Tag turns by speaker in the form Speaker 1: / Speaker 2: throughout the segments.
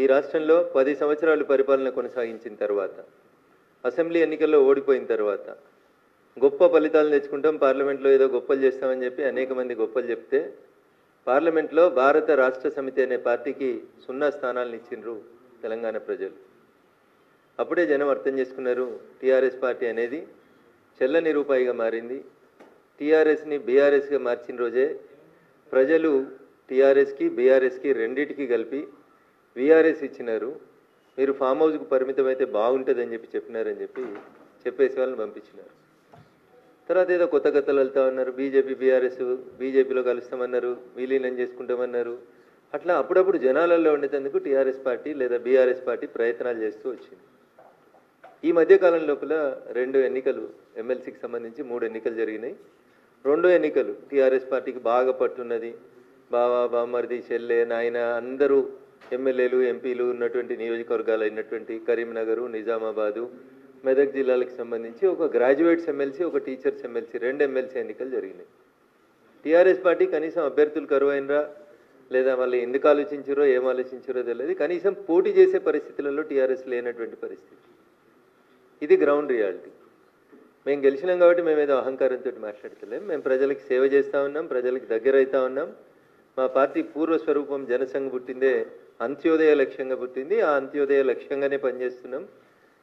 Speaker 1: ఈ రాష్ట్రంలో పది సంవత్సరాలు పరిపాలన కొనసాగించిన తర్వాత అసెంబ్లీ ఎన్నికల్లో ఓడిపోయిన తర్వాత గొప్ప ఫలితాలు తెచ్చుకుంటాం పార్లమెంట్లో ఏదో గొప్పలు చేస్తామని చెప్పి అనేక మంది గొప్పలు చెప్తే పార్లమెంట్లో భారత రాష్ట్ర సమితి అనే పార్టీకి సున్నా స్థానాలను ఇచ్చిండ్రు తెలంగాణ ప్రజలు. అప్పుడే జనం అర్థం చేసుకున్నారు టీఆర్ఎస్ పార్టీ అనేది చెల్లని రూపాయిగా మారింది. టీఆర్ఎస్ని బీఆర్ఎస్గా మార్చిన రోజే ప్రజలు టీఆర్ఎస్కి బీఆర్ఎస్కి రెండింటికి కలిపి విఆర్ఎస్ ఇచ్చినారు. మీరు ఫామ్ హౌస్కు పరిమితమైతే బాగుంటుందని చెప్పి చెప్పినారని చెప్పి చెప్పేసి వాళ్ళని పంపించినారు. తర్వాత ఏదో కొత్త కథలు వెళ్తా ఉన్నారు. బీజేపీ బీఆర్ఎస్ బీజేపీలో కలుస్తామన్నారు. విలీనం చేసుకుంటామన్నారు. అట్లా అప్పుడప్పుడు జనాలలో ఉండేటందుకు టీఆర్ఎస్ పార్టీ లేదా బీఆర్ఎస్ పార్టీ ప్రయత్నాలు చేస్తూ వచ్చింది. ఈ మధ్యకాలం లోపల రెండు ఎన్నికలు ఎమ్మెల్సీకి సంబంధించి మూడు ఎన్నికలు జరిగినాయి. రెండో ఎన్నికలు టీఆర్ఎస్ పార్టీకి బాగా పట్టున్నది. బావా బామ్మర్ది చెల్లె నాయన అందరూ ఎమ్మెల్యేలు ఎంపీలు ఉన్నటువంటి నియోజకవర్గాలు అయినటువంటి కరీంనగరు నిజామాబాదు మెదక్ జిల్లాలకు సంబంధించి ఒక గ్రాడ్యుయేట్స్ ఎమ్మెల్సీ ఒక టీచర్స్ ఎమ్మెల్సీ రెండు ఎమ్మెల్సీ ఎన్నికలు జరిగినాయి. టీఆర్ఎస్ పార్టీ కనీసం అభ్యర్థులు కరువైనరా? లేదా వాళ్ళు ఎందుకు ఆలోచించారో ఏం ఆలోచించారో తెలియదు. కనీసం పోటీ చేసే పరిస్థితులలో టీఆర్ఎస్ లేనటువంటి పరిస్థితి. ఇది గ్రౌండ్ రియాలిటీ. మేము గెలిచినాం కాబట్టి మేము ఏదో అహంకారంతో మాట్లాడతలేం. మేము ప్రజలకు సేవ చేస్తూ ఉన్నాం ప్రజలకు దగ్గర అవుతా ఉన్నాం. మా పార్టీ పూర్వ స్వరూపం జనసంఘ పుట్టిందే అంత్యోదయ లక్ష్యంగా పుట్టింది. ఆ అంత్యోదయ లక్ష్యంగానే పనిచేస్తున్నాం.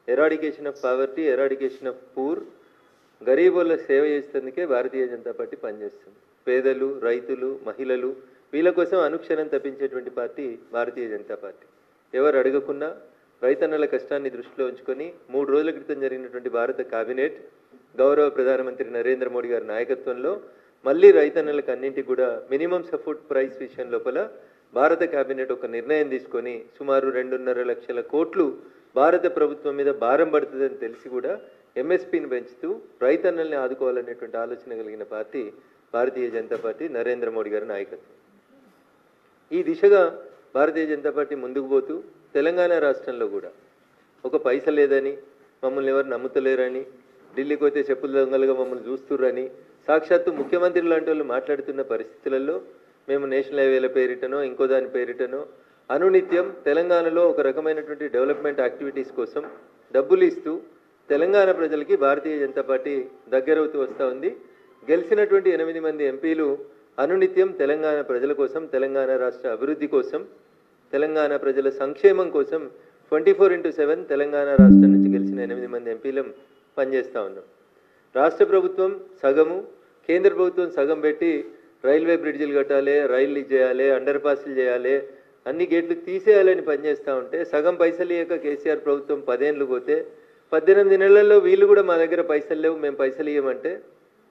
Speaker 1: Eradication of poverty eradication of poor గరీబుల సేవ చేసేందుకే భారతీయ జనతా పార్టీ పనిచేస్తుంది. పేదలు రైతులు మహిళలు వీళ్ళ కోసం అనుక్షణం తప్పించేటువంటి పార్టీ భారతీయ జనతా పార్టీ. ఎవరు అడగకున్నా రైతన్నల కష్టాన్ని దృష్టిలో ఉంచుకొని మూడు రోజుల క్రితం జరిగినటువంటి భారత కేబినెట్ గౌరవ ప్రధానమంత్రి నరేంద్ర మోడీ గారి నాయకత్వంలో మళ్ళీ రైతన్నలకు అన్నింటికి కూడా మినిమం సపోర్ట్ ప్రైస్ విషయం లోపల భారత కేబినెట్ ఒక నిర్ణయం తీసుకొని సుమారు రెండున్నర లక్షల కోట్లు భారత ప్రభుత్వం మీద భారం పడుతుందని తెలిసి కూడా ఎంఎస్పీని పెంచుతూ రైతన్నల్ని ఆదుకోవాలనేటువంటి ఆలోచన కలిగిన పార్టీ భారతీయ జనతా పార్టీ నరేంద్ర మోడీ గారి నాయకత్వం. ఈ దిశగా భారతీయ జనతా పార్టీ ముందుకు పోతూ తెలంగాణ రాష్ట్రంలో కూడా ఒక పైస లేదని మమ్మల్ని ఎవరు నమ్ముతలేరని ఢిల్లీకి పోతే చెప్పుల దొంగలుగా మమ్మల్ని చూస్తుర్రని సాక్షాత్తు ముఖ్యమంత్రి లాంటి వాళ్ళు మాట్లాడుతున్న పరిస్థితులలో మేము నేషనల్ హైవేల పేరిటనో ఇంకో దాని పేరిటనో అనునిత్యం తెలంగాణలో ఒక రకమైనటువంటి డెవలప్మెంట్ యాక్టివిటీస్ కోసం డబ్బులు ఇస్తూ తెలంగాణ ప్రజలకి భారతీయ జనతా పార్టీ దగ్గరవుతూ వస్తూ ఉంది. గెలిచినటువంటి ఎనిమిది మంది ఎంపీలు అనునిత్యం తెలంగాణ ప్రజల కోసం తెలంగాణ రాష్ట్ర అభివృద్ధి కోసం తెలంగాణ ప్రజల సంక్షేమం కోసం twenty four into seven Telangana రాష్ట్రం నుంచి గెలిచిన ఎనిమిది మంది ఎంపీలం పనిచేస్తూ ఉన్నాం. రాష్ట్ర ప్రభుత్వం సగము కేంద్ర ప్రభుత్వం సగం పెట్టి రైల్వే బ్రిడ్జిలు కట్టాలి రైళ్ళు చేయాలి అండర్ పాస్లు చేయాలి అన్ని గేట్లు తీసేయాలని పనిచేస్తూ ఉంటే సగం పైసలు ఇవ్వక కేసీఆర్ ప్రభుత్వం పదేళ్ళు పోతే పద్దెనిమిది నెలల్లో వీళ్ళు కూడా మా దగ్గర పైసలు లేవు మేము పైసలు ఇవ్వమంటే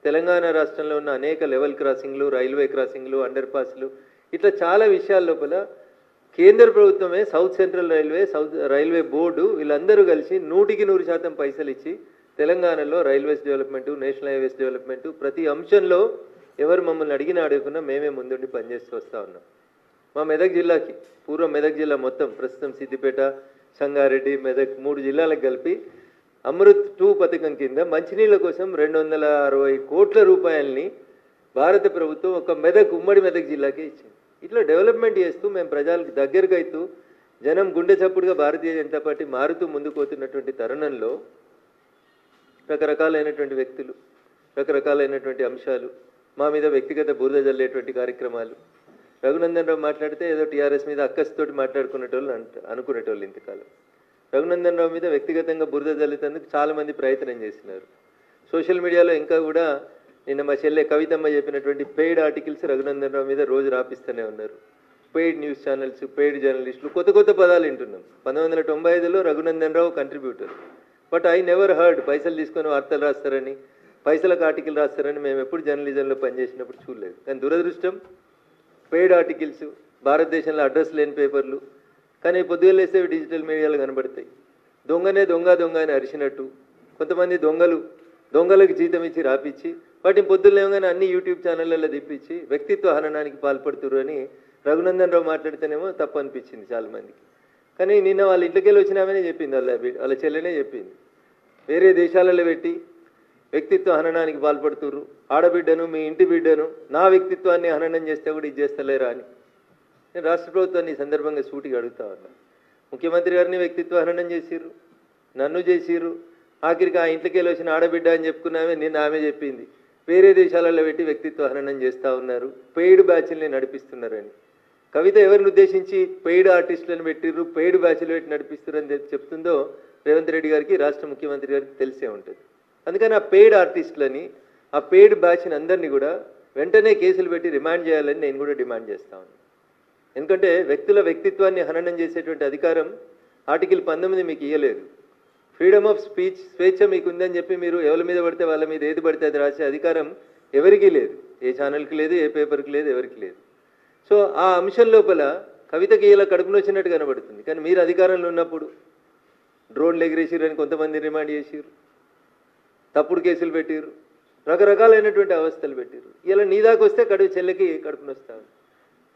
Speaker 1: తెలంగాణ రాష్ట్రంలో ఉన్న అనేక లెవెల్ క్రాసింగ్లు రైల్వే క్రాసింగ్లు అండర్ పాస్లు ఇట్లా చాలా విషయాల లోపల కేంద్ర ప్రభుత్వమే south central railway south railway board వీళ్ళందరూ కలిసి నూటికి నూరు శాతం పైసలు ఇచ్చి తెలంగాణలో railways development national highways development ప్రతి అంశంలో ఎవరు మమ్మల్ని అడిగినా అడగకుండా మేమే ముందుండి పనిచేస్తూ వస్తూ ఉన్నాం. మా మెదక్ జిల్లాకి పూర్వం మెదక్ జిల్లా మొత్తం ప్రస్తుతం సిద్దిపేట సంగారెడ్డి మెదక్ మూడు జిల్లాలకు కలిపి అమృత్ టూ పథకం కింద మంచినీళ్ళ కోసం రెండు వందల అరవై కోట్ల రూపాయలని భారత ప్రభుత్వం ఒక మెదక్ ఉమ్మడి మెదక్ జిల్లాకే ఇచ్చింది. ఇట్లా డెవలప్మెంట్ చేస్తూ మేము ప్రజలకు దగ్గరకు అవుతూ జనం గుండె చప్పుడుగా భారతీయ జనతా పార్టీ మారుతూ ముందుకు పోతున్నటువంటి తరుణంలో రకరకాలైనటువంటి వ్యక్తులు రకరకాలైనటువంటి అంశాలు మా మీద వ్యక్తిగత బురద జల్లేటువంటి కార్యక్రమాలు. రఘునందన్ రావు మాట్లాడితే ఏదో టీఆర్ఎస్ మీద అక్కస్తోటి మాట్లాడుకునేటోళ్ళు అంట అనుకునేటోళ్ళు ఇంతకాలం. రఘునందన్ రావు మీద వ్యక్తిగతంగా బురద జల్లేందుకు చాలామంది ప్రయత్నం చేసినారు. సోషల్ మీడియాలో ఇంకా కూడా నిన్న మా చెల్లె కవితమ్మ చెప్పినటువంటి పెయిడ్ ఆర్టికల్స్ రఘునందన్ రావు మీద రోజు రాపిస్తూనే ఉన్నారు. పెయిడ్ న్యూస్ ఛానల్స్ పెయిడ్ జర్నలిస్టులు కొత్త కొత్త పదాలు వింటున్నాం. పంతొమ్మిది వందల తొంభై ఐదులో Raghunandan Rao contributor. But I never heard పైసలు తీసుకొని వార్తలు రాస్తారని పైసలకు ఆర్టికల్ రాస్తారని మేము ఎప్పుడు జర్నలిజంలో పనిచేసినప్పుడు చూడలేదు. కానీ దురదృష్టం పెయిడ్ ఆర్టికల్స్ భారతదేశంలో అడ్రస్ లేని పేపర్లు కానీ పొద్దుగా డిజిటల్ మీడియాలో కనబడతాయి. దొంగనే దొంగ దొంగ అని అరిచినట్టు కొంతమంది దొంగలు దొంగలకు జీతం ఇచ్చి రాపిచ్చి వాటిని పొద్దులేమగానే అన్ని యూట్యూబ్ ఛానళ్ళల్లో తెప్పించి వ్యక్తిత్వ హననానికి పాల్పడుతురు అని రఘునందన్ రావు మాట్లాడితేనేమో తప్పు అనిపించింది చాలామందికి. కానీ నిన్న వాళ్ళ ఇంటికెళ్ళి వచ్చినామనే చెప్పింది వాళ్ళ వాళ్ళ చెల్లెనే చెప్పింది. వేరే దేశాలలో పెట్టి వ్యక్తిత్వ హననానికి పాల్పడుతుర్రు. ఆడబిడ్డను మీ ఇంటి బిడ్డను నా వ్యక్తిత్వాన్ని హననం చేస్తే కూడా ఇది చేస్తలేరా అని. నేను రాష్ట్ర ప్రభుత్వాన్ని ఈ సందర్భంగా సూటిగా అడుగుతా ఉన్నా. ముఖ్యమంత్రి గారిని వ్యక్తిత్వ హననం చేసిర్రు. నన్ను చేసిర్రు. ఆఖరికి ఆ ఇంట్లోకి వెళ్ళి వచ్చిన ఆడబిడ్డ అని చెప్పుకున్నామే నిన్న ఆమె చెప్పింది. వేరే దేశాలలో పెట్టి వ్యక్తిత్వ హననం చేస్తూ ఉన్నారు. పెయిడ్ బ్యాచ్ల్ని నడిపిస్తున్నారని. కవిత ఎవరిని ఉద్దేశించి పెయిడ్ ఆర్టిస్టులను పెట్టిర్రు పెయిడ్ బ్యాచ్లు పెట్టి నడిపిస్తున్నారని చెప్తుందో రేవంత్ రెడ్డి గారికి రాష్ట్ర ముఖ్యమంత్రి గారికి తెలిసే ఉంటుంది. అందుకని ఆ పెయిడ్ ఆర్టిస్టులని ఆ పెయిడ్ బ్యాచ్ని అందరినీ కూడా వెంటనే కేసులు పెట్టి రిమాండ్ చేయాలని నేను కూడా డిమాండ్ చేస్తాను ఎందుకంటే వ్యక్తుల వ్యక్తిత్వాన్ని హననం చేసేటువంటి అధికారం ఆర్టికల్ పంతొమ్మిది మీకు ఇవ్వలేదు ఫ్రీడమ్ ఆఫ్ స్పీచ్ స్వేచ్ఛ మీకు ఉందని చెప్పి మీరు ఎవరి మీద పడితే వాళ్ళ మీద ఏది పడితే అది రాసే అధికారం ఎవరికీ లేదు. ఏ ఛానల్కి లేదు ఏ పేపర్కి లేదు ఎవరికి లేదు. సో ఆ అంశం లోపల కవితకి ఇలా కడుపును వచ్చినట్టు కనబడుతుంది. కానీ మీరు అధికారంలో ఉన్నప్పుడు డ్రోన్లు ఎగిరేసిరని కొంతమంది రిమాండ్ చేసిర్రు. తప్పుడు కేసులు పెట్టిర్రు. రకరకాలైనటువంటి అవస్థలు పెట్టిర్రు. ఇలా నీ దాకా వస్తే కడుపు చెల్లెకి కడుపున వస్తాను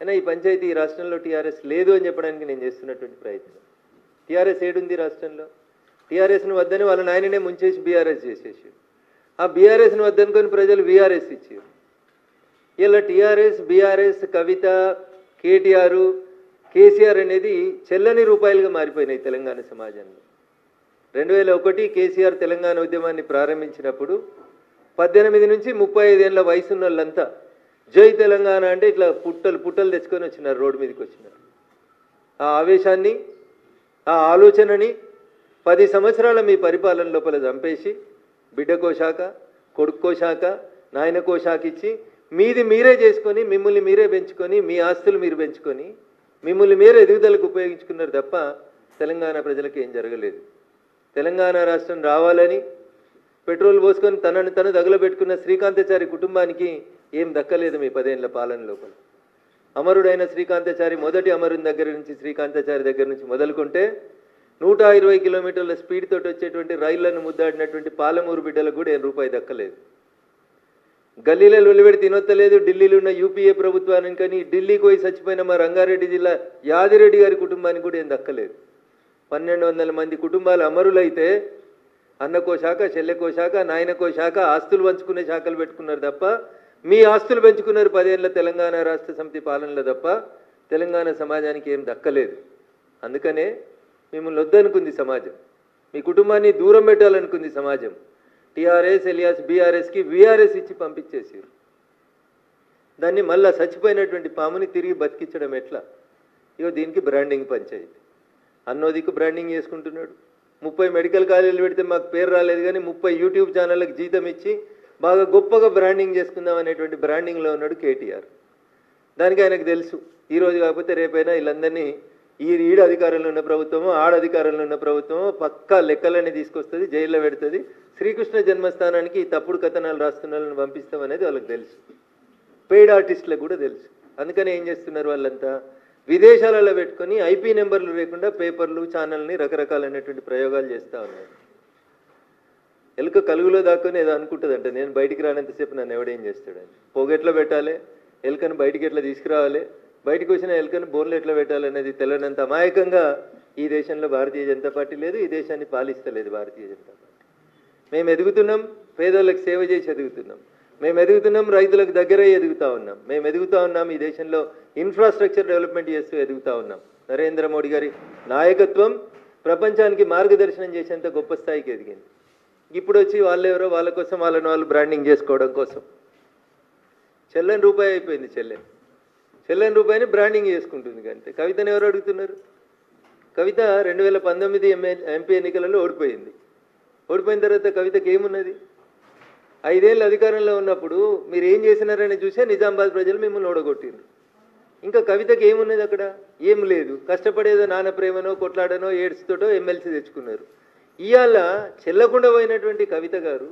Speaker 1: అయినా ఈ పంచాయతీ ఈ రాష్ట్రంలో టీఆర్ఎస్ లేదు అని చెప్పడానికి నేను చేస్తున్నటువంటి ప్రయత్నం. టీఆర్ఎస్ ఏడుంది రాష్ట్రంలో? టీఆర్ఎస్ను వద్దని వాళ్ళ నాయననే ముంచేసి బీఆర్ఎస్ చేసేసి. ఆ బీఆర్ఎస్ను వద్దనుకొని ప్రజలు బీఆర్ఎస్ ఇచ్చారు ఇలా TRS BRS Kavitha KTR KCR అనేది చెల్లని రూపాయలుగా మారిపోయినాయి తెలంగాణ సమాజంలో. రెండు వేల ఒకటి కేసీఆర్ తెలంగాణ ఉద్యమాన్ని ప్రారంభించినప్పుడు పద్దెనిమిది నుంచి ముప్పై ఐదేళ్ళ వయసున్న వాళ్ళంతా జై తెలంగాణ అంటే ఇట్లా పుట్టలు పుట్టలు తెచ్చుకొని వచ్చినారు రోడ్డు మీదకి వచ్చినారు. ఆ ఆవేశాన్ని ఆ ఆలోచనని పది సంవత్సరాల మీ పరిపాలన లోపల చంపేసి బిడ్డకో శాఖ కొడుక్కో శాఖ నాయనకో శాఖ ఇచ్చి మీది మీరే చేసుకొని మిమ్మల్ని మీరే పెంచుకొని మీ ఆస్తులు మీరు పెంచుకొని మిమ్మల్ని మీరే ఎదుగుదలకు ఉపయోగించుకున్నారు తప్ప తెలంగాణ ప్రజలకు ఏం జరగలేదు. తెలంగాణ రాష్ట్రం రావాలని పెట్రోల్ పోసుకొని తనను తను తగులబెట్టుకున్న శ్రీకాంతాచారి కుటుంబానికి ఏం దక్కలేదు మీ పదేళ్ళ పాలన లోపల. అమరుడైన శ్రీకాంతాచారి మొదటి అమరుని దగ్గర నుంచి శ్రీకాంతాచారి దగ్గర నుంచి మొదలుకుంటే నూట ఇరవై కిలోమీటర్ల స్పీడ్ తోటి వచ్చేటువంటి రైళ్ళను ముద్దాడినటువంటి పాలమూరు బిడ్డలకు కూడా ఏం రూపాయి దక్కలేదు. గల్లీలో వెలువడి తినొత్తలేదు. ఢిల్లీలో ఉన్న యూపీఏ ప్రభుత్వానికి కానీ ఢిల్లీకి పోయి చచ్చిపోయిన మా రంగారెడ్డి జిల్లా యాదిరెడ్డి గారి కుటుంబానికి కూడా ఏం దక్కలేదు. పన్నెండు వందల మంది కుటుంబాలు అమరులైతే అన్నకో శాఖ చెల్లెకో శాఖ నాయనకో శాఖ ఆస్తులు పంచుకునే శాఖలు పెట్టుకున్నారు తప్ప మీ ఆస్తులు పెంచుకున్నారు పదేళ్ళ తెలంగాణ రాష్ట్ర సమితి పాలనలో తప్ప తెలంగాణ సమాజానికి ఏం దక్కలేదు. అందుకనే మిమ్మల్ని వద్దనుకుంది సమాజం. మీ కుటుంబాన్ని దూరం పెట్టాలనుకుంది సమాజం. టీఆర్ఎస్ ఎలియాస్ బీఆర్ఎస్కి వీఆర్ఎస్ ఇచ్చి పంపించేసారు దాన్ని మళ్ళా చచ్చిపోయినటువంటి పాముని తిరిగి బతికించడం ఎట్లా? ఇగో దీనికి బ్రాండింగ్ పంచాయతీ. అన్నోదికు బ్రాండింగ్ చేసుకుంటున్నాడు. ముప్పై మెడికల్ కాలేజీలు పెడితే మాకు పేరు రాలేదు కానీ ముప్పై యూట్యూబ్ ఛానళ్ళకి జీతం ఇచ్చి బాగా గొప్పగా బ్రాండింగ్ చేసుకుందాం అనేటువంటి బ్రాండింగ్లో ఉన్నాడు కేటీఆర్. దానికి ఆయనకు తెలుసు. ఈరోజు కాకపోతే రేపైనా వీళ్ళందరినీ ఈ ఈడ అధికారంలో ఉన్న ప్రభుత్వము ఆడ అధికారంలో ఉన్న ప్రభుత్వము పక్కా లెక్కలన్నీ తీసుకొస్తుంది జైల్లో పెడుతుంది. శ్రీకృష్ణ జన్మస్థానానికి ఈ తప్పుడు కథనాలు రాస్తున్న వాళ్ళని పంపిస్తాం అనేది వాళ్ళకి తెలుసు. పెయిడ్ ఆర్టిస్టులకు కూడా తెలుసు. అందుకని ఏం చేస్తున్నారు వాళ్ళంతా? విదేశాలలో పెట్టుకొని ఐపీ నెంబర్లు లేకుండా పేపర్లు ఛానల్ని రకరకాలైనటువంటి ప్రయోగాలు చేస్తూ ఉన్నారు. ఎలుక కలుగులో దాక్కుని ఏదో అనుకుంటుందంట. నేను బయటికి రానంతసేపు నన్ను ఎవడేం చేస్తాడని పొగెట్లో పెట్టాలి ఎలుకను బయటికి ఎట్లా తీసుకురావాలి? బయటకు వచ్చిన ఎలుకను బోన్లు ఎట్లా పెట్టాలి అనేది తెలియనంత అమాయకంగా ఈ దేశంలో భారతీయ జనతా పార్టీ లేదు ఈ దేశాన్ని పాలిస్తలేదు భారతీయ జనతా పార్టీ. మేము ఎదుగుతున్నాం పేదోళ్ళకి సేవ చేసి ఎదుగుతున్నాం. మేము ఎదుగుతున్నాం రైతులకు దగ్గర ఎదుగుతా ఉన్నాం. మేము ఎదుగుతా ఉన్నాం ఈ దేశంలో ఇన్ఫ్రాస్ట్రక్చర్ డెవలప్మెంట్ చేస్తూ ఎదుగుతా ఉన్నాం. నరేంద్ర మోడీ గారి నాయకత్వం ప్రపంచానికి మార్గదర్శనం చేసేంత గొప్ప స్థాయికి ఎదిగింది. ఇప్పుడు వచ్చి వాళ్ళెవరో వాళ్ళ కోసం వాళ్ళని వాళ్ళు బ్రాండింగ్ చేసుకోవడం కోసం. చెల్లని రూపాయి అయిపోయింది చెల్లెని చెల్లని రూపాయిని బ్రాండింగ్ చేసుకుంటుంది అంతే. కవితను ఎవరు అడుగుతున్నారు? కవిత రెండు వేల పంతొమ్మిది ఎంఏ ఎంపీ ఎన్నికలలో ఓడిపోయింది. ఓడిపోయిన తర్వాత కవితకి ఏమున్నది? ఐదేళ్ళు అధికారంలో ఉన్నప్పుడు మీరు ఏం చేసినారని చూసే నిజామాబాద్ ప్రజలు మిమ్మల్ని ఓడగొట్టిండ్రు. ఇంకా కవితకి ఏమున్నది అక్కడ? ఏం లేదు. కష్టపడేదో నాన్న ప్రేమనో కొట్లాడనో ఏడ్స్తోటో ఎమ్మెల్సీ తెచ్చుకున్నారు. ఇవాళ చెల్లకుండా పోయినటువంటి కవిత గారు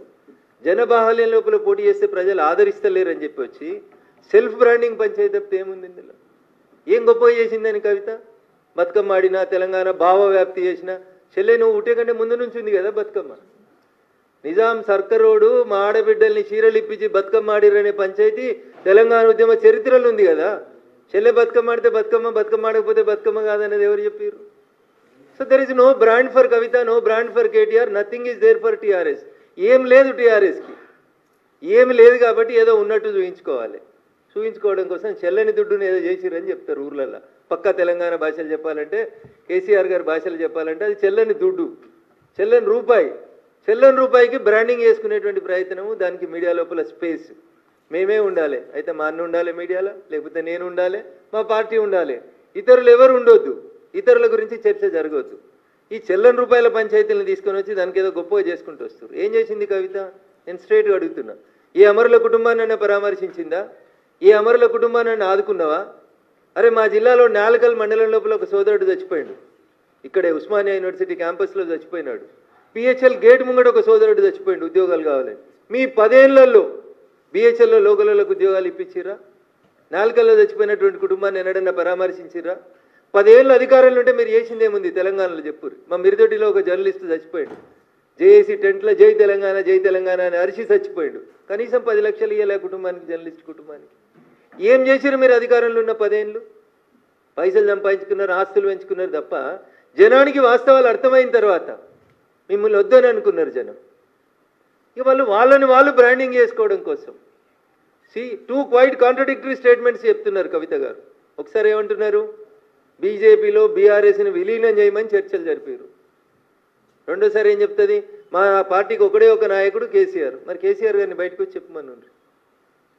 Speaker 1: జనబాహల్యం లోపల పోటీ చేస్తే ప్రజలు ఆదరిస్తలేరని చెప్పి వచ్చి సెల్ఫ్ బ్రాండింగ్ పంచాయతీ తప్పితే ఏముంది ఇందులో? ఏం గొప్ప చేసిందని కవిత? బతుకమ్మ ఆడినా తెలంగాణ భావ వ్యాప్తి చేసిన చెల్లె నువ్వు ఉంటే కంటే ముందు నుంచి ఉంది కదా బతుకమ్మ? నిజాం సర్కరోడు మా ఆడబిడ్డల్ని చీరలిప్పించి బతుకమ్మాడిరనే బతుకమ్మ ఆడిరనే పంచాయతీ తెలంగాణ ఉద్యమ చరిత్రలో ఉంది కదా. చెల్లె బతుకమ్మ ఆడితే బతుకమ్మ బతుకమ్మ ఆడకపోతే బతుకమ్మ కాదనేది ఎవరు చెప్పారు so there is no brand for Kavitha no brand for KTR nothing is there for TRS ఏం లేదు టీఆర్ఎస్కి ఏమి లేదు కాబట్టి ఏదో ఉన్నట్టు చూపించుకోవాలి చూపించుకోవడం కోసం చెల్లని దుడ్డుని ఏదో చేసిరని చెప్తారు ఊర్లలో పక్కా తెలంగాణ భాషలు చెప్పాలంటే కేసీఆర్ గారి భాషలు చెప్పాలంటే అది చెల్లని దుడ్డు. చెల్లని రూపాయి. చెల్లని రూపాయికి బ్రాండింగ్ చేసుకునేటువంటి ప్రయత్నము దానికి మీడియా లోపల స్పేస్ మేమే ఉండాలి. అయితే మా అన్న ఉండాలి మీడియాలో లేకపోతే నేను ఉండాలి మా పార్టీ ఉండాలి. ఇతరులు ఎవరు ఉండొద్దు. ఇతరుల గురించి చర్చ జరగవద్దు ఈ చెల్లని రూపాయల పంచాయతీలను తీసుకొని వచ్చి దానికి ఏదో గొప్పగా చేసుకుంటూ వస్తారు. ఏం చేసింది కవిత? నేను స్ట్రేట్గా అడుగుతున్నా. ఈ అమరుల కుటుంబాన్ని పరామర్శించిందా? ఈ అమరుల కుటుంబాన్ని ఆదుకున్నావా? అరే మా జిల్లాలో నాలుగల్ మండలం లోపల ఒక సోదరుడు చచ్చిపోయాడు. ఇక్కడే ఉస్మానియా యూనివర్సిటీ క్యాంపస్లో చచ్చిపోయినాడు. పిహెచ్ఎల్ గేట్ ముంగట ఒక సోదరుడు చచ్చిపోయిండు ఉద్యోగాలు కావాలని మీ పదేళ్ళలో బిహెచ్ఎల్లో లోకలకు ఉద్యోగాలు ఇప్పించిరా నాలుకల్లో చచ్చిపోయినటువంటి కుటుంబాన్ని ఎన్నడన్నా పరామర్శించిరా పదేళ్ళు అధికారంలో ఉంటే మీరు చేసిందేముంది? తెలంగాణలో చెప్పురు మా మిరిదొడ్డిలో ఒక జర్నలిస్ట్ చచ్చిపోయాడు. జేఏసీ టెంట్లో జై తెలంగాణ జై తెలంగాణ అని అరిచి చచ్చిపోయాడు. కనీసం పది లక్షలు ఇవ్వలే కుటుంబానికి జర్నలిస్ట్ కుటుంబానికి. ఏం చేసిరు మీరు అధికారంలో ఉన్న పదేళ్ళు? పైసలు సంపాదించుకున్నారు ఆస్తులు పెంచుకున్నారు తప్ప జనానికి వాస్తవాలు అర్థమైన తర్వాత మిమ్మల్ని వద్దని అనుకున్నారు జనం. ఇక వాళ్ళు వాళ్ళని వాళ్ళు బ్రాండింగ్ చేసుకోవడం కోసం. See two quite contradictory statements చెప్తున్నారు కవిత గారు. ఒకసారి ఏమంటున్నారు? బీజేపీలో బీఆర్ఎస్ని విలీనం చేయమని చర్చలు జరిపారు. రెండోసారి ఏం చెప్తుంది? మా పార్టీకి ఒకడే ఒక నాయకుడు కేసీఆర్. మరి కేసీఆర్ గారిని బయటకు వచ్చి చెప్పమని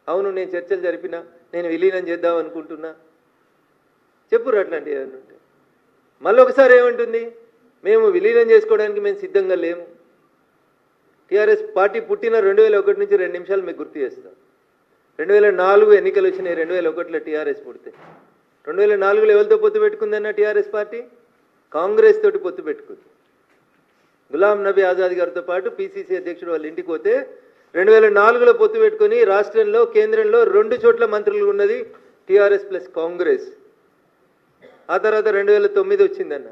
Speaker 1: అవును నేను చర్చలు జరిపినా నేను విలీనం చేద్దాం అనుకుంటున్నా. చెప్పురు అట్లాంటివి ఏమైనా ఉంటే. మళ్ళీ ఒకసారి ఏమంటుంది? మేము విలీనం చేసుకోవడానికి మేము సిద్ధంగా లేము. టీఆర్ఎస్ పార్టీ పుట్టిన రెండు వేల ఒకటి నుంచి రెండు నిమిషాలు మీకు గుర్తు చేస్తాం. రెండు వేల నాలుగు ఎన్నికలు వచ్చినాయి రెండు వేల ఒకటిలో టీఆర్ఎస్ పుడితే. రెండు వేల నాలుగులో ఎవరితో పొత్తు పెట్టుకుందన్న టీఆర్ఎస్ పార్టీ? కాంగ్రెస్ తోటి పొత్తు పెట్టుకుంది. గులాం నబీ ఆజాద్ గారితో పాటు పిసిసి అధ్యక్షుడు వాళ్ళ ఇంటికి పోతే రెండు వేల నాలుగులో పొత్తు పెట్టుకుని రాష్ట్రంలో కేంద్రంలో రెండు చోట్ల మంత్రులు ఉన్నది టీఆర్ఎస్ ప్లస్ కాంగ్రెస్. ఆ తర్వాత రెండు వేల తొమ్మిది వచ్చిందన్న.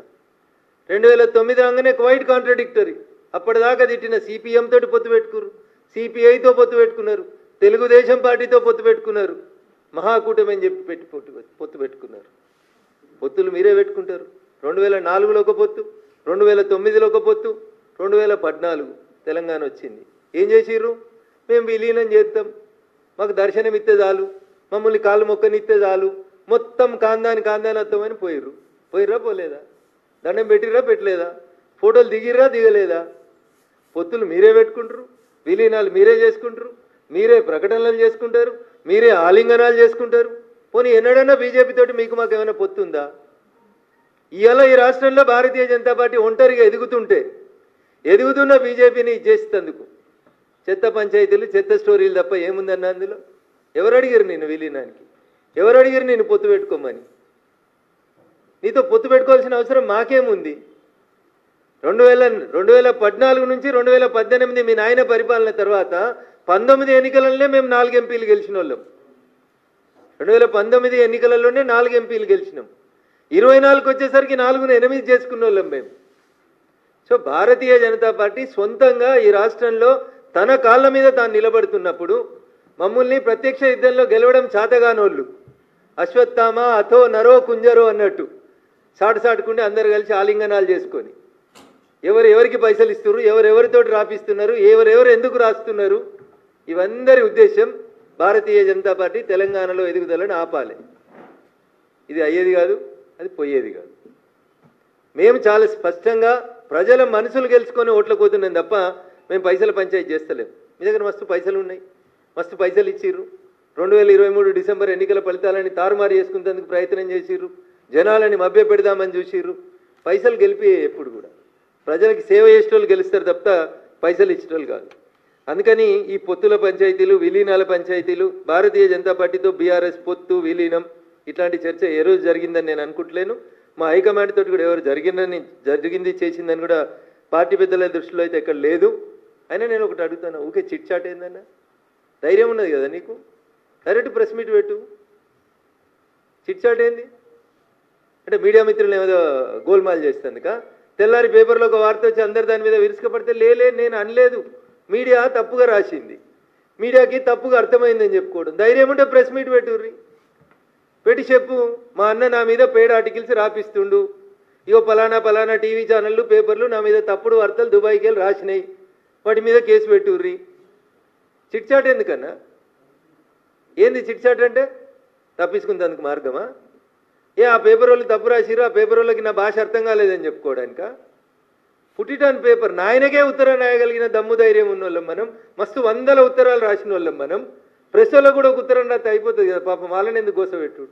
Speaker 1: రెండు వేల తొమ్మిది రాగానే క్వైట్ కాంట్రడిక్టరీ. అప్పటిదాకా తిట్టిన సిపిఎం తోటి పొత్తు పెట్టుకున్నారు సిపిఐతో పొత్తు పెట్టుకున్నారు. తెలుగుదేశం పార్టీతో పొత్తు పెట్టుకున్నారు. మహాకూటమి అని చెప్పి పెట్టి పొత్తు పొత్తు పెట్టుకున్నారు. పొత్తులు మీరే పెట్టుకుంటారు. రెండు వేల నాలుగులో ఒక పొత్తు రెండు వేల తొమ్మిదిలో ఒక పొత్తు రెండు వేల పద్నాలుగు తెలంగాణ వచ్చింది. ఏం చేసిర్రు? మేము విలీనం చేస్తాం మాకు దర్శనం ఇస్తే చాలు. మమ్మల్ని కాళ్ళు మొక్కనిస్తే చాలు. మొత్తం కాందాని కాందాని వస్తామని పోయిర్రు. పోయిర్రా పోలేదా? దండం పెట్టిర్రా పెట్టలేదా? ఫోటోలు దిగిర్రా దిగలేదా? పొత్తులు మీరే పెట్టుకుంటారు విలీనాలు మీరే చేసుకుంటారు మీరే ప్రకటనలు చేసుకుంటారు మీరే ఆలింగనాలు చేసుకుంటారు. పోనీ ఎన్నడన్నా బీజేపీతో మీకు మాకు ఏమైనా పొత్తుందా? ఇవాళ ఈ రాష్ట్రంలో భారతీయ జనతా పార్టీ ఒంటరిగా ఎదుగుతుంటే ఎదుగుతున్న బీజేపీని చేసేందుకు చెత్త పంచాయతీలు చెత్త స్టోరీలు తప్ప ఏముందన్న అందులో? ఎవరు అడిగారు నేను విలీనానికి? ఎవరు అడిగారు నేను పొత్తు పెట్టుకోమని? నీతో పొత్తు పెట్టుకోవాల్సిన అవసరం మాకేముంది? రెండు వేల రెండు వేల పద్నాలుగు నుంచి రెండు వేల పద్దెనిమిది మీ నాయన పరిపాలన తర్వాత పంతొమ్మిది ఎన్నికలలోనే మేము నాలుగు ఎంపీలు గెలిచిన వాళ్ళం రెండు వేల పంతొమ్మిది ఎన్నికలలోనే నాలుగు ఎంపీలు గెలిచినాం. ఇరవై నాలుగు వచ్చేసరికి నాలుగును ఎనిమిది చేసుకున్న వాళ్ళం మేము. సో భారతీయ జనతా పార్టీ సొంతంగా ఈ రాష్ట్రంలో తన కాళ్ళ మీద తాను నిలబడుతున్నప్పుడు మమ్మల్ని ప్రత్యక్ష యుద్ధంలో గెలవడం చాతగానోళ్ళు. అశ్వత్థామ అథో నరో కుంజరో అన్నట్టు. సాటు సాటుకుంటే అందరు కలిసి ఆలింగనాలు చేసుకొని. ఎవరు ఎవరికి పైసలు ఇస్తున్నారు ఎవరెవరితోటి రాపిస్తున్నారు ఎవరెవరు ఎందుకు రాస్తున్నారు? ఇవందరి ఉద్దేశం భారతీయ జనతా పార్టీ తెలంగాణలో ఎదుగుదలను ఆపాలి. ఇది అయ్యేది కాదు అది పోయేది కాదు. మేము చాలా స్పష్టంగా ప్రజల మనసులు గెలుచుకొని ఓట్లు పోతున్నాం తప్ప మేము పైసలు పంచాయతీ చేస్తలేము మీ దగ్గర మస్తు పైసలు ఉన్నాయి మస్తు పైసలు ఇచ్చిర్రు. రెండు వేల ఇరవై మూడు డిసెంబర్ ఎన్నికల ఫలితాలని తారుమారు చేసుకునేందుకు ప్రయత్నం చేసిర్రు. జనాలని మభ్య పెడదామని చూసిర్రు. పైసలు గెలిపి ఎప్పుడు కూడా. ప్రజలకి సేవ చేసేటోళ్ళు గెలుస్తారు తప్ప పైసలు ఇచ్చేటోళ్ళు కాదు. అందుకని ఈ పొత్తుల పంచాయతీలు విలీనాల పంచాయతీలు భారతీయ జనతా పార్టీతో బీఆర్ఎస్ పొత్తు విలీనం ఇట్లాంటి చర్చ ఏ రోజు జరిగిందని నేను అనుకుంటలేను. మా హైకమాండ్ తోటి కూడా ఎవరు జరిగిందని జరిగింది చేసిందని కూడా పార్టీ పెద్దల దృష్టిలో అయితే ఎక్కడ లేదు. అయినా నేను ఒకటి అడుగుతాను ఊకే చిట్ చాట్ ఏందన్నా? ధైర్యం ఉన్నది కదా నీకు? డైరెక్ట్ ప్రెస్ మీట్ పెట్టు. చిట్ చాట్ ఏంది? అంటే మీడియా మిత్రులు ఏదో గోల్మాల్ చేస్తుందిక? తెల్లారి పేపర్లో ఒక వార్త వచ్చి అందరు దాని మీద విరుసుకపడితే లేలే నేను అనలేదు. మీడియా తప్పుగా రాసింది. మీడియాకి తప్పుగా అర్థమైందని చెప్పుకోవడం. ధైర్యం ఉంటే ప్రెస్ మీట్ పెట్టుర్రి. పెట్టి చెప్పు మా అన్న నా మీద పేడ్ ఆర్టికల్స్ రాపిస్తుండు. ఇగో పలానా పలానా టీవీ ఛానళ్ళు పేపర్లు నా మీద తప్పుడు వార్తలు దుబాయ్కి వెళ్ళి రాసినాయి. వాటి మీద కేసు పెట్టుర్రి. చిట్చాట్ ఎందుకన్నా ఏంది చిట్చాట్ అంటే తప్పించుకునేందుకు మార్గమా? ఏ ఆ పేపర్ వాళ్ళు తప్పు రాసిరు ఆ పేపర్ వాళ్ళకి నా భాష అర్థం కాలేదని చెప్పుకోవడానిక? పుట్ ఆన్ పేపర్ నాయనకే ఉత్తరాలు రాయగలిగిన దమ్ము ధైర్యం ఉన్న వాళ్ళం మనం. మస్తు వందల ఉత్తరాలు రాసిన వాళ్ళం మనం. ప్రెస్ వాళ్ళకు కూడా ఒక ఉత్తరం రాస్తే అయిపోతుంది కదా పాపం వాళ్ళని ఎందుకు గోసపెట్టుడు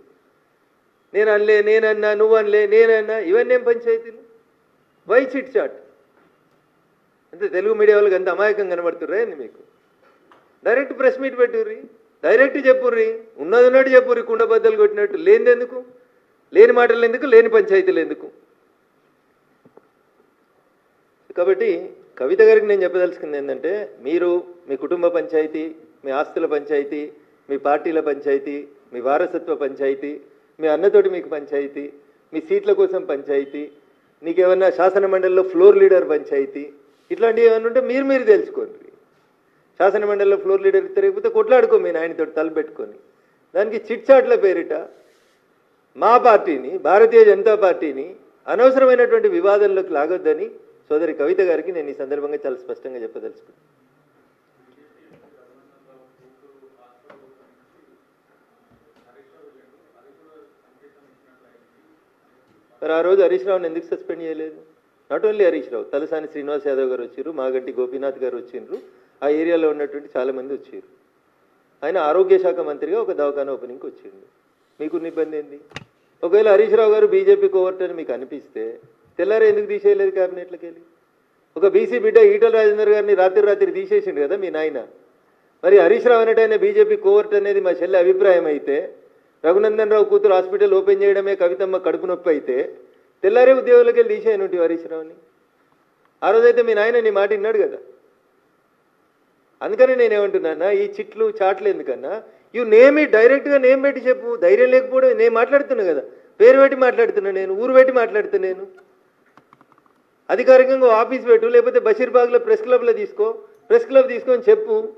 Speaker 1: నేను అనలే నేనన్నా నువ్వు అనలే నేనన్నా ఇవన్నీ ఏం పంచాయతీలు? వై చిట్ చాట్ అంటే తెలుగు మీడియా వాళ్ళకి అంత అమాయకం కనబడుతుర్రా ఏంది మీకు? డైరెక్ట్ ప్రెస్ మీట్ పెట్టుర్రి. డైరెక్ట్ చెప్పుర్రి. ఉన్నది ఉన్నట్టు చెప్పుర్రి కుండబద్దలు కొట్టినట్టు. లేనిది ఎందుకు లేని మాటలు ఎందుకు? లేని పంచాయతీలు ఎందుకు? కాబట్టి కవిత గారికి నేను చెప్పదలుచుకుంది ఏంటంటే మీరు మీ కుటుంబ పంచాయతీ మీ ఆస్తుల పంచాయతీ మీ పార్టీల పంచాయతీ మీ వారసత్వ పంచాయతీ మీ అన్నతోటి మీకు పంచాయతీ మీ సీట్ల కోసం పంచాయతీ నీకేమన్నా శాసనమండలిలో ఫ్లోర్ లీడర్ పంచాయతీ ఇట్లాంటివి ఏమైనా ఉంటే మీరు మీరు తెలుసుకోండి. శాసనమండలిలో ఫ్లోర్ లీడర్ తిరగకపోతే కొట్లాడుకో మీ నాయనతోటి తలపెట్టుకొని దానికి చిట్చాట్ల పేరిట మా పార్టీని భారతీయ జనతా పార్టీని అనవసరమైనటువంటి వివాదంలోకి లాగొద్దని సోదరి కవిత గారికి నేను ఈ సందర్భంగా చాలా స్పష్టంగా చెప్పదలుచుకున్నాను మరి ఆ రోజు హరీష్ రావుని ఎందుకు సస్పెండ్ చేయలేదు? నాట్ ఓన్లీ హరీష్ రావు తలసాని శ్రీనివాస్ యాదవ్ గారు వచ్చారు మాగంటి గోపీనాథ్ గారు వచ్చిండ్రు ఆ ఏరియాలో ఉన్నటువంటి చాలా మంది వచ్చారు ఆయన ఆరోగ్య శాఖ మంత్రిగా ఒక దవాఖాన ఓపెనింగ్కి వచ్చిండు. మీకున్న ఇబ్బంది ఏంది? ఒకవేళ హరీష్ రావు గారు బీజేపీ కోవర్ట్ అని మీకు అనిపిస్తే తెల్లారే ఎందుకు తీసేయలేదు క్యాబినెట్లోకి వెళ్ళి? ఒక బీసీ బిడ్డ ఈటల రాజేందర్ గారిని రాత్రి రాత్రి తీసేసిండు కదా మీ నాయన. మరి హరీష్ రావు అనేటైన బీజేపీ కోవర్ట్ అనేది మా చెల్లె అభిప్రాయం అయితే రఘునందన్ రావు కూతురు హాస్పిటల్ ఓపెన్ చేయడమే కవితమ్మ కడుపు నొప్పి అయితే తెల్లారే ఉద్యోగులకి వెళ్ళి తీసేయనుంటి హరీష్ రావుని. ఆ రోజైతే మీ నాయన నీ మాట విన్నాడు కదా. అందుకని నేనేమంటున్నానా ఈ చిట్లు చాట్లు ఎందుకన్నా ఇవి నేమి డైరెక్ట్గా నేమ్ పెట్టి చెప్పు. ధైర్యం లేకపోవడం నేను మాట్లాడుతున్నా కదా. పేరు పెట్టి మాట్లాడుతున్నా నేను ఊరు పెట్టి మాట్లాడుతున్నా నేను. అధికారికంగా ఆఫీస్ పెట్టు లేకపోతే బషీర్బాగ్లో ప్రెస్ క్లబ్లో తీసుకో. ప్రెస్ క్లబ్ తీసుకొని చెప్పు.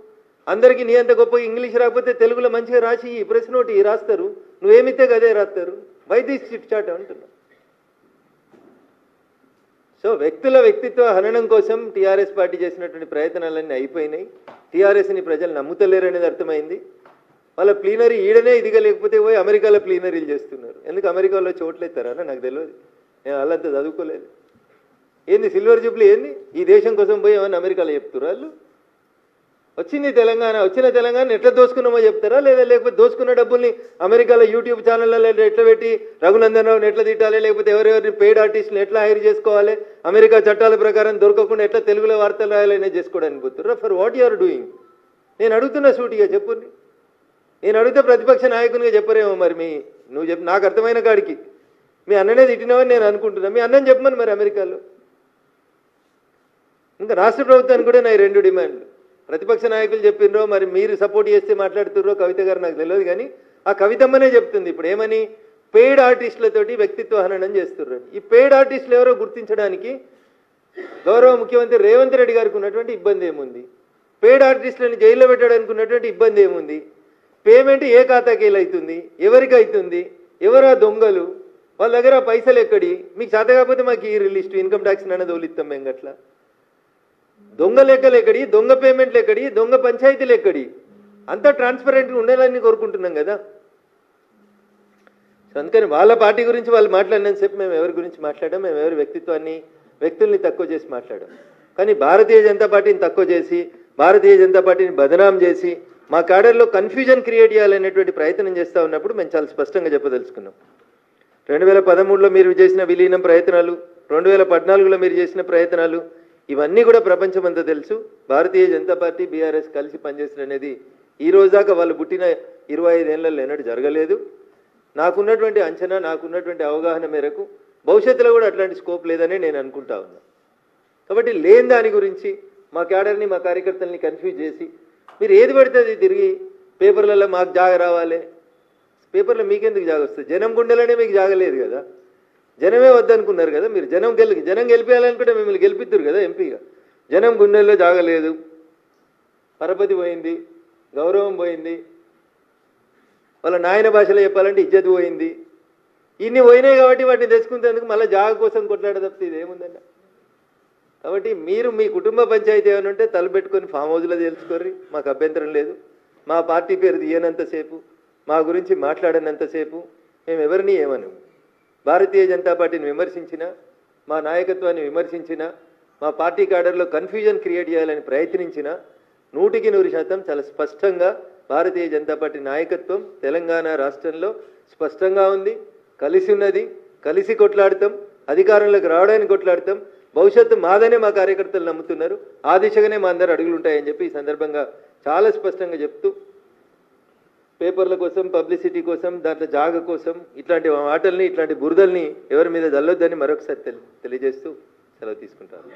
Speaker 1: అందరికీ నీ అంత గొప్ప ఇంగ్లీష్ రాకపోతే తెలుగులో మంచిగా రాసి ఈ ప్రెస్ నోట్ ఈ రాస్తారు. నువ్వేమితే గదే రాస్తారు. వైద్య దిస్ చిట్ చాట్ అంటున్నా. సో వ్యక్తుల వ్యక్తిత్వ హననం కోసం టీఆర్ఎస్ పార్టీ చేసినటువంటి ప్రయత్నాలన్నీ అయిపోయినాయి. టీఆర్ఎస్ని ప్రజలు నమ్ముతలేరు అనేది అర్థమైంది. వాళ్ళ ప్లీనరీ ఈడనే ఇదిగా లేకపోతే పోయి అమెరికాలో ప్లీనరీలు చేస్తున్నారు. ఎందుకు అమెరికాలో చోట్లేస్తారా నాకు తెలియదు నేను వాళ్ళంతా చదువుకోలేదు. ఏంది సిల్వర్ జూబ్లీ ఏంది? ఈ దేశం కోసం పోయి ఏమన్నా అమెరికాలో చెప్తున్నారు వాళ్ళు? వచ్చింది తెలంగాణ వచ్చిన తెలంగాణ ఎట్లా దోసుకున్నామో చెప్తారా? లేదా లేకపోతే దోసుకున్న డబ్బుల్ని అమెరికాలో యూట్యూబ్ ఛానళ్ళలో ఎట్లా పెట్టి రఘునందన్ రావుని ఎట్లా తిట్టాలి? లేకపోతే ఎవరెవరిని పెయిడ్ ఆర్టిస్ట్ని ఎట్లా హైర్ చేసుకోవాలి? అమెరికా చట్టాల ప్రకారం దొరకకుండా ఎట్లా తెలుగులో వార్తలు రాయాలనే చేసుకోవడానికి పోతుర్రా? For what you are doing నేను అడుగుతున్నా సూటిగా చెప్పుని నేను అడిగితే ప్రతిపక్ష నాయకునిగా చెప్పరేమో మరి మీ నువ్వు చెప్ నాకు అర్థమైన కాడికి. మీ అన్ననే తిట్టినావని నేను అనుకుంటున్నా. మీ అన్నని చెప్పమని మరి అమెరికాలో. ఇంకా రాష్ట్ర ప్రభుత్వానికి కూడా నా ఈ రెండు డిమాండ్లు. ప్రతిపక్ష నాయకులు చెప్పిండ్రో మరి మీరు సపోర్ట్ చేస్తే మాట్లాడుతుర్రో కవిత గారు నాకు తెలియదు కానీ ఆ కవితమ్మనే చెప్తుంది ఇప్పుడు. ఏమని? పెయిడ్ ఆర్టిస్టులతోటి వ్యక్తిత్వ హననం చేస్తుర్రు ఈ పెయిడ్ ఆర్టిస్టులు ఎవరో గుర్తించడానికి గౌరవ ముఖ్యమంత్రి రేవంత్ రెడ్డి గారికి ఉన్నటువంటి ఇబ్బంది ఏముంది? పెయిడ్ ఆర్టిస్టులను జైల్లో పెట్టడానికి ఉన్నటువంటి ఇబ్బంది ఏముంది? పేమెంట్ ఏ ఖాతాకి అవుతుంది ఎవరికి అవుతుంది ఎవరు ఆ దొంగలు? వాళ్ళ దగ్గర పైసలు ఎక్కడి మీకు చేత కాకపోతే మాకు ఈ లిస్ట్ ఇన్కమ్ ట్యాక్స్ అనేది వదిలిస్తాం మేము అట్లా దొంగ లెక్కలు ఎక్కడి దొంగ పేమెంట్లు ఎక్కడి దొంగ పంచాయతీలు ఎక్కడి అంతా ట్రాన్స్పరెంట్గా ఉండాలని కోరుకుంటున్నాం కదా. సో అందుకని వాళ్ళ పార్టీ గురించి వాళ్ళు మాట్లాడినని చెప్పి మేము ఎవరి గురించి మాట్లాడాం మేము ఎవరి వ్యక్తిత్వాన్ని వ్యక్తుల్ని తక్కువ చేసి మాట్లాడాం కానీ భారతీయ జనతా పార్టీని తక్కువ చేసి భారతీయ జనతా పార్టీని బదనాం చేసి మా క్యాడర్లో కన్ఫ్యూజన్ క్రియేట్ చేయాలనేటువంటి ప్రయత్నం చేస్తూ ఉన్నప్పుడు మేము చాలా స్పష్టంగా చెప్పదలుచుకున్నాం. రెండు వేల పదమూడులో మీరు చేసిన విలీనం ప్రయత్నాలు రెండు వేల పద్నాలుగులో మీరు చేసిన ప్రయత్నాలు ఇవన్నీ కూడా ప్రపంచమంతా తెలుసు. భారతీయ జనతా పార్టీ బీఆర్ఎస్ కలిసి పనిచేసిన అనేది ఈ రోజు దాకా వాళ్ళు పుట్టిన ఇరవై ఐదేళ్ళలో ఎన్నడూ జరగలేదు. నాకున్నటువంటి అంచనా నాకున్నటువంటి అవగాహన మేరకు భవిష్యత్తులో కూడా అట్లాంటి స్కోప్ లేదని నేను అనుకుంటా ఉన్నా. కాబట్టి లేని దాని గురించి మా క్యాడర్ని మా కార్యకర్తల్ని కన్ఫ్యూజ్ చేసి మీరు ఏది పడితే అది తిరిగి పేపర్లలో మాకు జాగ రావాలి. పేపర్లో మీకెందుకు జాగ వస్తుంది? జనం గుండెలనే మీకు జాగలేదు కదా. జనమే వద్దనుకున్నారు కదా మీరు. జనం గెలి జనం గెలిపేయాలనుకుంటే మిమ్మల్ని గెలిపిద్దురు కదా ఎంపీగా. జనం గుండెల్లో జాగలేదు పరపతి పోయింది గౌరవం పోయింది. వాళ్ళ నాయన భాషలో చెప్పాలంటే ఇజ్జత్ పోయింది. ఇన్ని పోయినాయి కాబట్టి వాటిని తెచ్చుకునేందుకు మళ్ళీ జాగ కోసం కొట్లాడ తప్పితే ఇది కాబట్టి మీరు మీ కుటుంబ పంచాయతీ ఏమైనా ఉంటే తలపెట్టుకొని ఫామ్ హౌస్లో తెలుసుకోర్రి మాకు అభ్యంతరం లేదు. మా పార్టీ పేరు తీయనంతసేపు మా గురించి మాట్లాడనంతసేపు మేము ఎవరిని ఏమను భారతీయ జనతా పార్టీని విమర్శించినా మా నాయకత్వాన్ని విమర్శించినా మా పార్టీ క్యాడర్లో కన్ఫ్యూజన్ క్రియేట్ చేయాలని ప్రయత్నించిన నూటికి నూరు శాతం చాలా స్పష్టంగా భారతీయ జనతా పార్టీ నాయకత్వం తెలంగాణ రాష్ట్రంలో స్పష్టంగా ఉంది. కలిసి ఉన్నది కలిసి కొట్లాడతాం. అధికారంలోకి రావడానికి కొట్లాడతాం. భవిష్యత్తు మాదనే మా కార్యకర్తలు నమ్ముతున్నారు. ఆ దిశగానే మా అందరు అడుగులు ఉంటాయని చెప్పి ఈ సందర్భంగా చాలా స్పష్టంగా చెప్తూ పేపర్ల కోసం పబ్లిసిటీ కోసం దాంట్లో జాగ కోసం ఇట్లాంటి మాటల్ని ఇట్లాంటి బురదల్ని ఎవరి మీద జల్లొద్దని మరొకసారి తెలియజేస్తూ సెలవు తీసుకుంటాను.